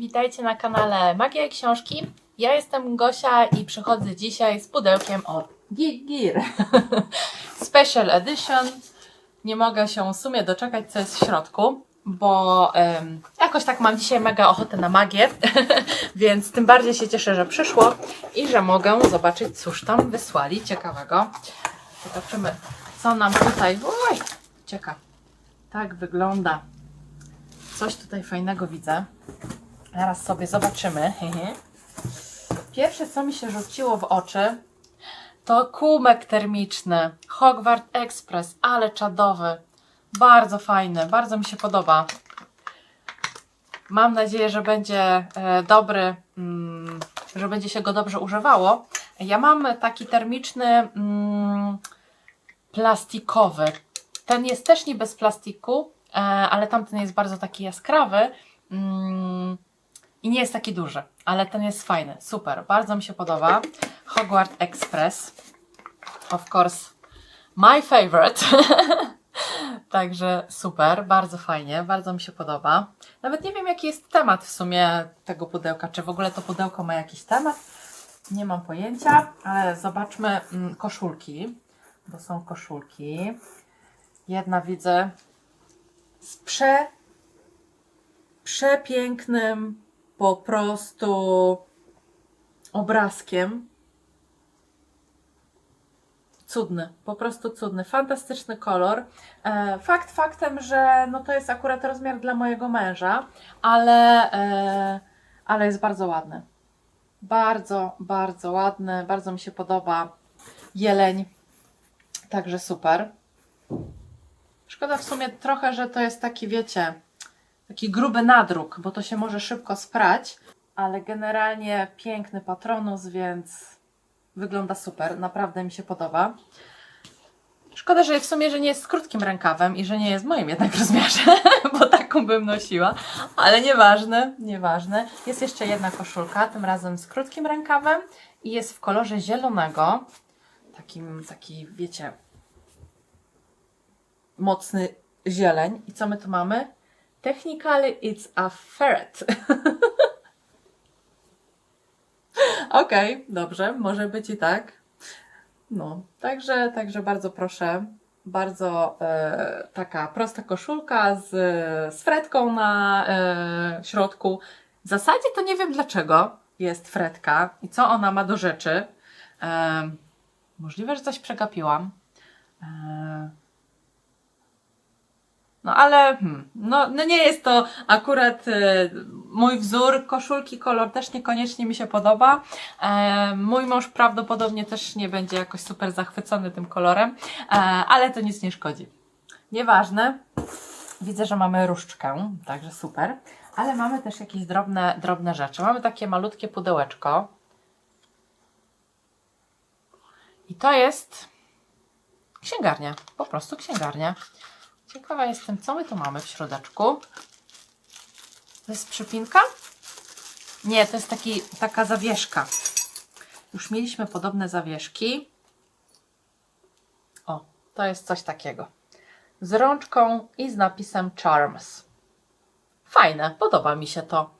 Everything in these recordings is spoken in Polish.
Witajcie na kanale Magia i Książki. Ja jestem Gosia i przychodzę dzisiaj z pudełkiem od Gear. Special Edition. Nie mogę się w sumie doczekać, co jest w środku, bo em, jakoś tak mam dzisiaj mega ochotę na magię, więc tym bardziej się cieszę, że przyszło i że mogę zobaczyć, cóż tam wysłali ciekawego. Zobaczymy, co nam tutaj. Oj, cieka. Tak wygląda. Coś tutaj fajnego widzę. Zaraz sobie zobaczymy. Pierwsze, co mi się rzuciło w oczy, to kumek termiczny. Hogwarts Express, ale czadowy. Bardzo fajny, bardzo mi się podoba. Mam nadzieję, że będzie e, dobry, mm, że będzie się go dobrze używało. Ja mam taki termiczny mm, plastikowy. Ten jest też nie bez plastiku, e, ale tamten jest bardzo taki jaskrawy. I nie jest taki duży, ale ten jest fajny, super, bardzo mi się podoba. Hogwarts Express, of course, my favorite. Także super, bardzo fajnie, bardzo mi się podoba. Nawet nie wiem, jaki jest temat w sumie tego pudełka, czy w ogóle to pudełko ma jakiś temat. Nie mam pojęcia, ale zobaczmy mm, koszulki, bo są koszulki. Jedna widzę z prze przepięknym po prostu obrazkiem. Cudny, po prostu cudny, fantastyczny kolor. E, fakt faktem, że no to jest akurat rozmiar dla mojego męża, ale, e, ale jest bardzo ładny. Bardzo, bardzo ładny, bardzo mi się podoba jeleń. Także super. Szkoda w sumie trochę, że to jest taki, wiecie, taki gruby nadruk, bo to się może szybko sprać, ale generalnie piękny patronus, więc wygląda super, naprawdę mi się podoba. Szkoda, że w sumie, że nie jest z krótkim rękawem i że nie jest w moim jednak rozmiarze, bo taką bym nosiła, ale nieważne, nieważne. Jest jeszcze jedna koszulka, tym razem z krótkim rękawem i jest w kolorze zielonego, takim, taki, wiecie, mocny zieleń. I co my tu mamy? Technically it's a ferret. Okej, dobrze, może być i tak. No, także, także bardzo proszę. Bardzo e, taka prosta koszulka z, z fretką na e, środku. W zasadzie to nie wiem dlaczego jest fretka i co ona ma do rzeczy. E, możliwe, że coś przegapiłam. E, no ale hmm, no, no nie jest to akurat e, mój wzór koszulki, kolor też niekoniecznie mi się podoba. E, mój mąż prawdopodobnie też nie będzie jakoś super zachwycony tym kolorem, e, ale to nic nie szkodzi. Nieważne. Widzę, że mamy różdżkę, także super. Ale mamy też jakieś drobne, drobne rzeczy. Mamy takie malutkie pudełeczko. I to jest księgarnia, po prostu księgarnia. Ciekawa jestem, co my tu mamy w środeczku. To jest przypinka? Nie, to jest taki, taka zawieszka. Już mieliśmy podobne zawieszki. O, to jest coś takiego. Z rączką i z napisem Charms. Fajne, podoba mi się to.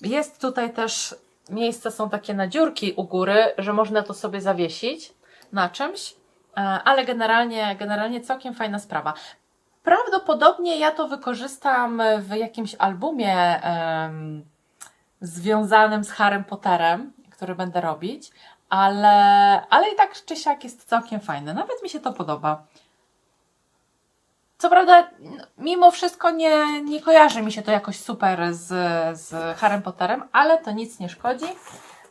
Jest tutaj też miejsce, są takie na dziurki u góry, że można to sobie zawiesić na czymś, ale generalnie, generalnie całkiem fajna sprawa. Prawdopodobnie ja to wykorzystam w jakimś albumie em, związanym z Harrym Potterem, który będę robić, ale, ale i tak czy siak jest całkiem fajne. Nawet mi się to podoba. Co prawda, mimo wszystko nie, nie kojarzy mi się to jakoś super z, z Harrym Potterem, ale to nic nie szkodzi.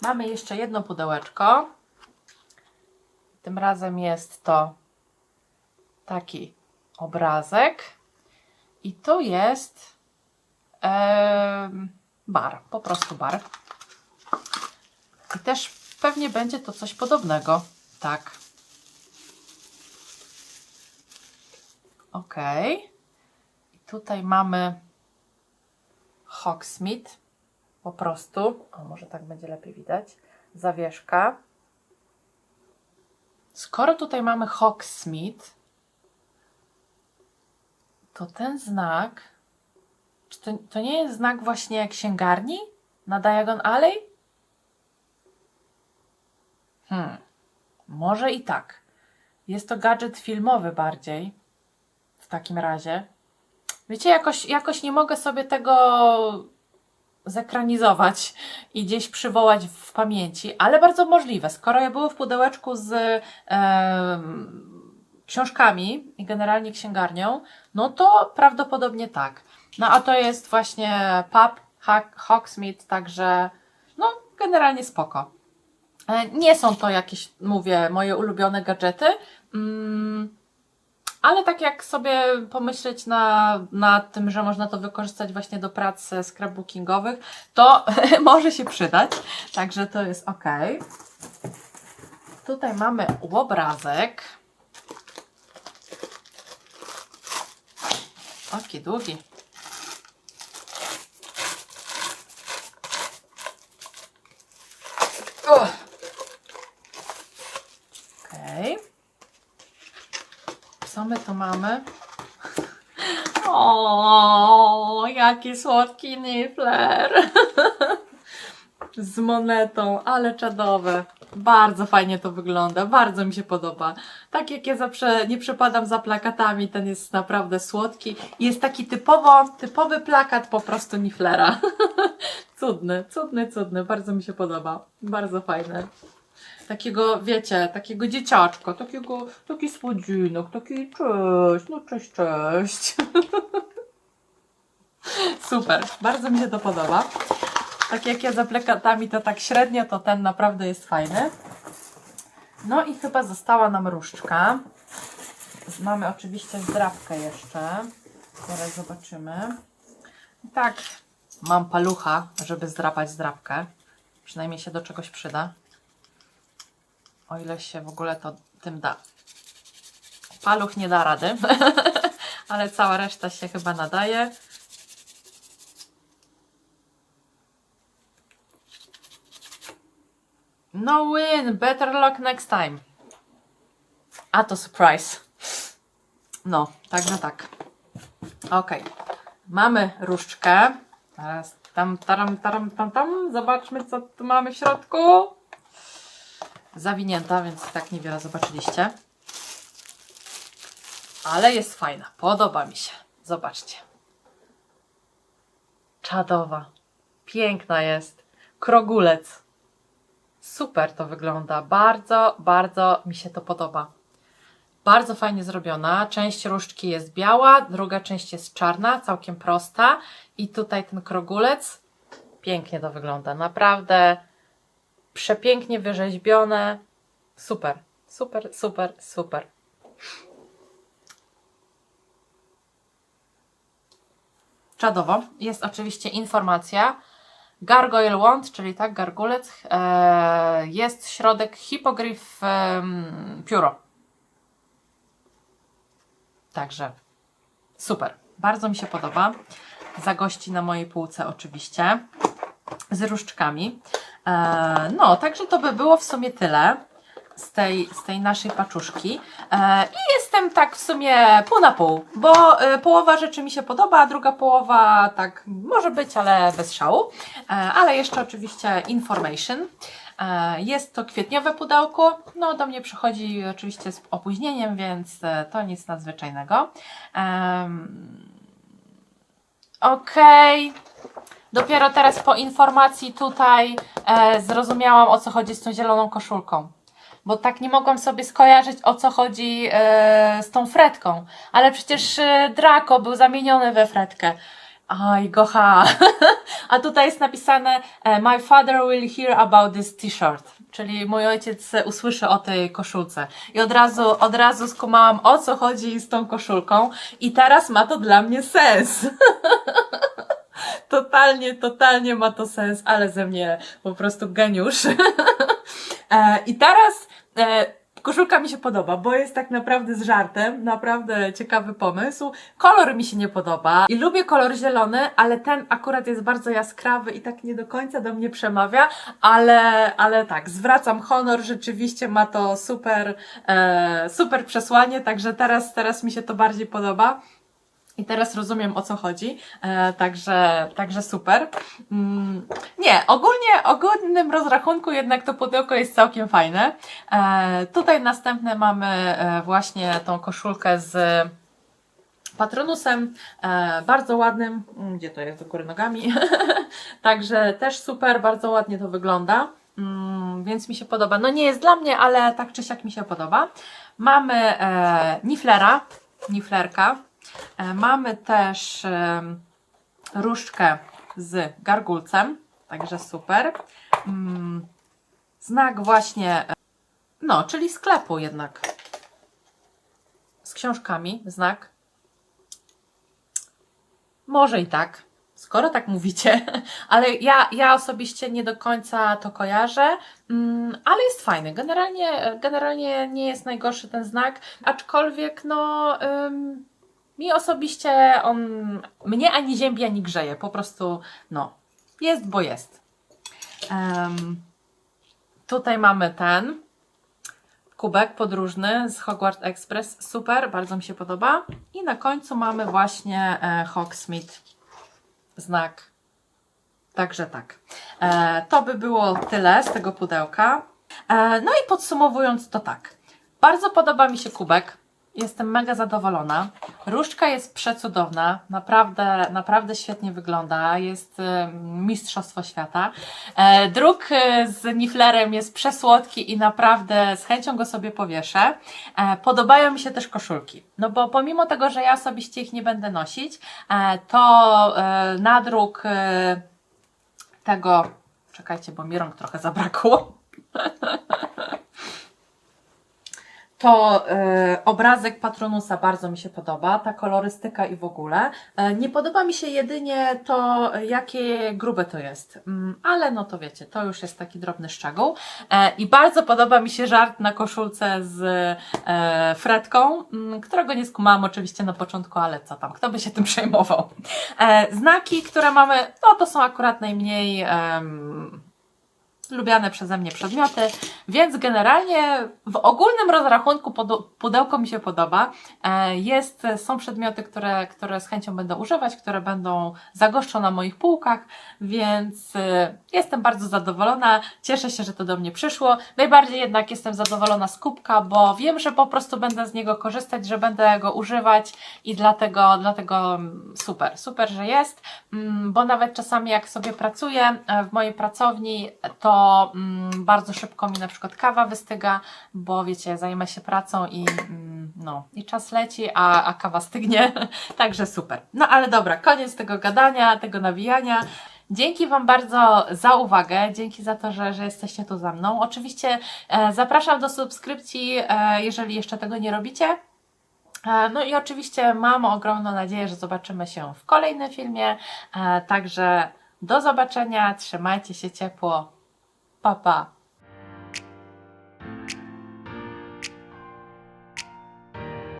Mamy jeszcze jedno pudełeczko. Tym razem jest to taki obrazek. I tu jest em, bar, po prostu bar. I też pewnie będzie to coś podobnego. Tak. Ok. I tutaj mamy Hogsmeade. Po prostu. O, może tak będzie lepiej widać. Zawieszka. Skoro tutaj mamy Hogsmeade, to ten znak Czy to, to nie jest znak właśnie księgarni na Diagon Alley? Hmm, może i tak. Jest to gadżet filmowy bardziej. W takim razie. Wiecie, jakoś, jakoś nie mogę sobie tego zekranizować i gdzieś przywołać w pamięci, ale bardzo możliwe. Skoro ja było w pudełeczku z em, książkami i generalnie księgarnią, no to prawdopodobnie tak. No a to jest właśnie pub Hogsmeade, także no generalnie spoko. E, Nie są to jakieś, mówię, moje ulubione gadżety, mm, ale tak jak sobie pomyśleć na, nad tym, że można to wykorzystać właśnie do prac e, scrapbookingowych, to może się przydać, także to jest ok. Tutaj mamy obrazek. Oki długi. Uch. Okej. Co my tu mamy? O, jaki słodki nifler. Z monetą, ale czadowe. Bardzo fajnie to wygląda, bardzo mi się podoba. Tak jak ja zawsze nie przepadam za plakatami, ten jest naprawdę słodki. Jest taki typowo, typowy plakat po prostu niflera. cudny, cudny, cudny, bardzo mi się podoba. Bardzo fajny takiego, wiecie, takiego dzieciaczka, takiego, taki słodzinek, taki cześć, no cześć, cześć. Super, bardzo mi się to podoba. Tak jak ja za plakatami to tak średnio, to ten naprawdę jest fajny. No i chyba została nam różdżka. Mamy oczywiście zdrabkę jeszcze. Zaraz zobaczymy. Tak, mam palucha, żeby zdrapać zdrabkę. Przynajmniej się do czegoś przyda. O ile się w ogóle to tym da. Paluch nie da rady, ale cała reszta się chyba nadaje. No win, better luck next time. A to surprise. No, także tak. Ok. Mamy różdżkę. Teraz tam, taram, taram, tam, tam. Zobaczmy, co tu mamy w środku zawinięta, więc tak niewiele zobaczyliście. Ale jest fajna, podoba mi się. Zobaczcie. Czadowa. Piękna jest. Krogulec. Super to wygląda. Bardzo, bardzo mi się to podoba. Bardzo fajnie zrobiona. Część różdżki jest biała, druga część jest czarna, całkiem prosta. I tutaj ten krogulec. Pięknie to wygląda. Naprawdę przepięknie wyrzeźbione. Super, super, super, super. Czadowo. Jest oczywiście informacja. Gargoyle Wand, czyli tak, gargulec, e, jest środek hipogryf pióro. Także super. Bardzo mi się podoba. Zagości na mojej półce oczywiście. Z różdżkami. E, no, także to by było w sumie tyle z tej, z tej naszej paczuszki. E, I jestem tak w sumie pół na pół, bo e, połowa rzeczy mi się podoba, a druga połowa tak może być, ale bez szału. Ale jeszcze oczywiście information. Jest to kwietniowe pudełko. No, do mnie przychodzi oczywiście z opóźnieniem, więc to nic nadzwyczajnego. Okej. Dopiero teraz po informacji tutaj e, zrozumiałam o co chodzi z tą zieloną koszulką. Bo tak nie mogłam sobie skojarzyć o co chodzi e, z tą fretką. Ale przecież e, Draco był zamieniony we fretkę. Aj, gocha. A tutaj jest napisane e, My father will hear about this t-shirt. Czyli mój ojciec usłyszy o tej koszulce. I od razu, od razu skumałam o co chodzi z tą koszulką. I teraz ma to dla mnie sens. totalnie, totalnie ma to sens, ale ze mnie po prostu geniusz. e, I teraz e, koszulka mi się podoba, bo jest tak naprawdę z żartem, naprawdę ciekawy pomysł. Kolor mi się nie podoba i lubię kolor zielony, ale ten akurat jest bardzo jaskrawy i tak nie do końca do mnie przemawia, ale, ale tak, zwracam honor, rzeczywiście ma to super, e, super przesłanie, także teraz, teraz mi się to bardziej podoba. I teraz rozumiem o co chodzi, e, także, także super. Mm, nie, ogólnie, ogólnym rozrachunku jednak to pudełko jest całkiem fajne. E, tutaj następne mamy e, właśnie tą koszulkę z patronusem, e, bardzo ładnym, Mm, gdzie to jest do góry nogami, także też super, bardzo ładnie to wygląda, mm, więc mi się podoba. No nie jest dla mnie, ale tak czy siak mi się podoba. Mamy e, niflera, niflerka, mamy też e, różdżkę z gargulcem, także super. Mm, znak właśnie, e, no, czyli sklepu jednak, z książkami, znak może i tak, skoro tak mówicie, ale ja, ja osobiście nie do końca to kojarzę, mm, ale jest fajny. Generalnie, generalnie nie jest najgorszy ten znak, aczkolwiek no. Mi osobiście on mnie ani ziębi, ani grzeje. Po prostu, no, jest, bo jest. Em, tutaj mamy ten kubek podróżny z Hogwarts Express. Super, bardzo mi się podoba. I na końcu mamy właśnie e, Hogsmeade znak. Także tak. E, to by było tyle z tego pudełka. E, no i podsumowując to tak. Bardzo podoba mi się kubek. Jestem mega zadowolona. Różdżka jest przecudowna, naprawdę, naprawdę świetnie wygląda. Jest e, mistrzostwo świata. E, druk e, z niflerem jest przesłodki i naprawdę z chęcią go sobie powieszę. E, podobają mi się też koszulki. No bo pomimo tego, że ja osobiście ich nie będę nosić, e, to nadruk tego. Czekajcie, bo mi rąk trochę zabrakło. To e, obrazek Patronusa bardzo mi się podoba, ta kolorystyka i w ogóle. E, nie podoba mi się jedynie to, jakie grube to jest, mm, ale no to wiecie, to już jest taki drobny szczegół. E, I bardzo podoba mi się żart na koszulce z e, fretką, mm, którego nie skumałam oczywiście na początku, ale co tam, kto by się tym przejmował. E, znaki, które mamy, no to są akurat najmniej. em, lubiane przeze mnie przedmioty, więc generalnie w ogólnym rozrachunku pudełko mi się podoba. E, Jest, są przedmioty, które, które z chęcią będę używać, które będą zagoszczą na moich półkach, więc e, jestem bardzo zadowolona. Cieszę się, że to do mnie przyszło. Najbardziej jednak jestem zadowolona z kubka, bo wiem, że po prostu będę z niego korzystać, że będę go używać i dlatego, dlatego mm, super, super, że jest, Mm, bo nawet czasami jak sobie pracuję e, w mojej pracowni, to mm, bardzo szybko mi na przykład kawa wystyga, bo wiecie, zajmę się pracą i mm, no, i czas leci, a, a kawa stygnie, także super. No ale dobra, koniec tego gadania, tego nawijania. Dzięki Wam bardzo za uwagę, dzięki za to, że, że jesteście tu ze mną. Oczywiście e, zapraszam do subskrypcji, e, jeżeli jeszcze tego nie robicie. E, No i oczywiście mam ogromną nadzieję, że zobaczymy się w kolejnym filmie. E, Także do zobaczenia, trzymajcie się ciepło. papá.